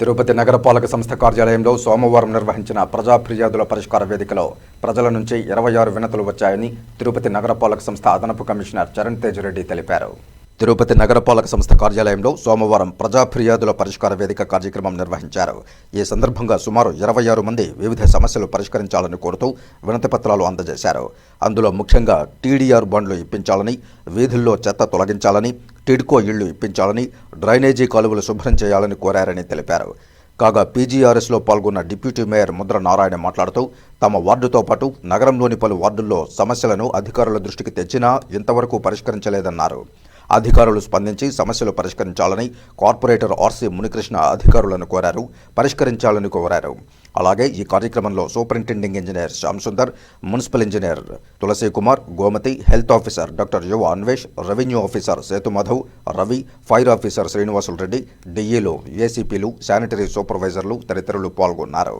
తిరుపతి నగరపాలక సంస్థ కార్యాలయంలో సోమవారం నిర్వహించిన ప్రజా ఫిర్యాదుల పరిష్కార వేదికలో ప్రజల నుంచి ఇరవై ఆరు వినతులు వచ్చాయని తిరుపతి నగరపాలక సంస్థ అదనపు కమిషనర్ చరణ్ తేజ్ రెడ్డి తెలిపారు. తిరుపతి నగరపాలక సంస్థ కార్యాలయంలో సోమవారం ప్రజా ఫిర్యాదుల పరిష్కార వేదిక కార్యక్రమం నిర్వహించారు. ఈ సందర్భంగా సుమారు ఇరవై ఆరు మంది వివిధ సమస్యలు పరిష్కరించాలని కోరుతూ వినతి పత్రాలు అందజేశారు. అందులో ముఖ్యంగా టీడీఆర్ బండ్లు ఇప్పించాలని వీధుల్లో చెత్త తొలగించాలని టిడ్కో ఇళ్ళు ఇప్పించాలని డ్రైనేజీ కాలువలు శుభ్రం చేయాలని కోరారని తెలిపారు. కాగా పీజీఆర్ఎస్లో పాల్గొన్న డిప్యూటీ మేయర్ ముద్ర నారాయణ మాట్లాడుతూ తమ వార్డుతో పాటు నగరంలోని పలు వార్డుల్లో సమస్యలను అధికారుల దృష్టికి తెచ్చినా ఇంతవరకు పరిష్కరించలేదన్నారు. అధికారులు స్పందించి సమస్యలు పరిష్కరించాలని కార్పొరేటర్ ఆర్సీ మునికృష్ణ అధికారులను కోరారు పరిష్కరించాలని కోరారు. అలాగే ఈ కార్యక్రమంలో superintending engineer Shyam Sundar municipal engineer Tulasi Kumar Gomathi health officer doctor Yuva Anvesh revenue officer Sethu Madhav Ravi fire officer Srinivasulu Reddy డిఈలు ఏసీపీలు శానిటరీ సూపర్వైజర్లు తదితరులు పాల్గొన్నారు.